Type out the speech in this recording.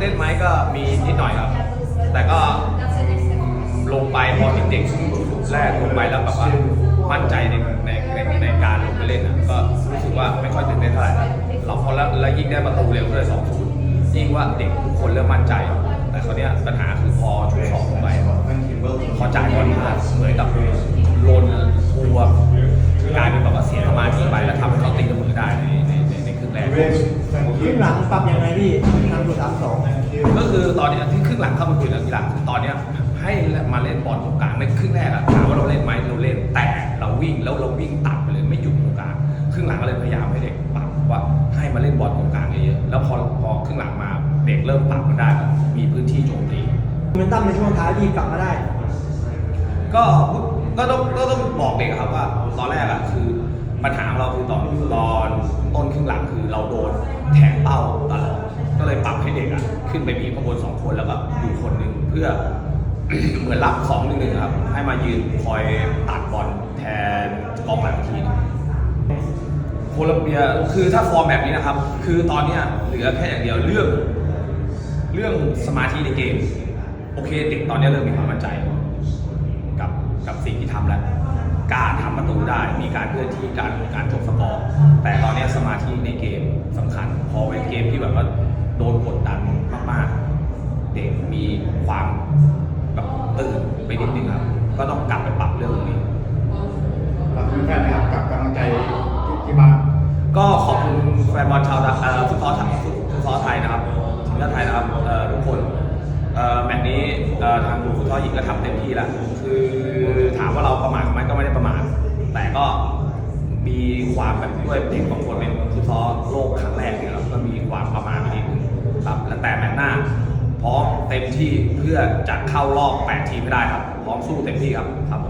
เล่นไหมก็มีนิดหน่อยครับ แต่ก็ลงไปพอเด็กๆแรกลงไปแล้วแบบว่ามั่นใจในในในในการลงไปเล่นอะก็รู้สึกว่าไม่ค่อยตื่นเต้นเท่าไหร่เราพอแล้วแล้วยิ่งได้ประตูเร็วด้วยสองศูนย์ยิ่งว่าเด็กทุกคนเริ่มมั่นใจ แต่เขาวเนี้ยปัญหาคือพอชุดสองลงไปพอจ่ายบอลพลาดเหมือนกับ ครึ่งแรกครึ่งหลังปรับยังไงพี่ทำสุดสามสองก็คือตอนเนี้ยที่ครึ่งหลังเข้ามาคุยกับทีหลังคือตอนเนี้ยให้มาเล่นบอลตรงกลางในครึ่งแรกอะถามว่าเราเล่นไหมเราเล่นแต่เราวิ่งแล้วเราวิ่งตัดไปเลยไม่หยุดตรงกลางครึ่งหลังก็เลยพยายามให้เด็กปรับว่าให้มาเล่นบอลตรงกลางเยอะๆแล้วพอพอครึ่งหลังมาเด็กเริ่มปรับมันได้แล้วมีพื้นที่โจมตีโมเมนตัมในช่วงท้ายพี่กลับมาได้ ก็ก็ต้องก็ต้องบอกเด็กครับว่าตอนแรกอะคือ ปัญหาของเราคือตอนตอนต้นครึ่งหลังคือเราโดนแทงเป้าตลอดก็เลยปรับให้เด็กอะขึ้นไปมีข้างบนสองคนแล้วก็อยู่คนหนึ่งเพื่อ เหมือนรับสองหนึ่งหนึ่งครับ ให้มายืนคอยตัดบอลแทนกองหลังทีโคลัมเบียคือถ้าฟอร์มแบบนี้นะครับ คือตอนเนี้ยเหลือแค่อย่างเดียวเรื่อง เรื่องสมาธิในเกม โอเคเด็กตอนนี้เริ่มมีความมั่นใจ กับกับสิ่งที่ทำแล้ว กล้ารทำประตูได้ มีการเคลื่อนที่การการจบสกอร์แต่ตอนนี้สมาธิในเกมสำคัญ พอเป็นเกมที่แบบว่าโดนกดดันมากๆ เด็กมีความแบบตื่นไปนิดนึงครับ ก็ต้องกลับไปปรับเรื่องตรงนี้เราเป็นแฟนนะครับกับกำลังใจที่บ้านก็ขอบคุณแฟนบอลชาวไทยเอ่อฟุตซอลไทยฟุตซอลไทยนะครับทีมชาติไทยนะครับเอ่อทุกคนเอ่อแมตช์นี้เอ่อทางฟุตซอลหญิงก็ทำเต็มที่แล้วคือถามว่าเราประมาท ก็มีความแบบด้วยเด็กบางคนเป็นฟุตซอลโลกครั้งแรกเนี่ยแล้วก็มีความประมาณนิดนึงครับและแต่แมตช์หน้าพร้อมเต็มที่เพื่อจะเข้ารอบ 8 ทีมไม่ได้ครับ พร้อมสู้เต็มที่ครับครับ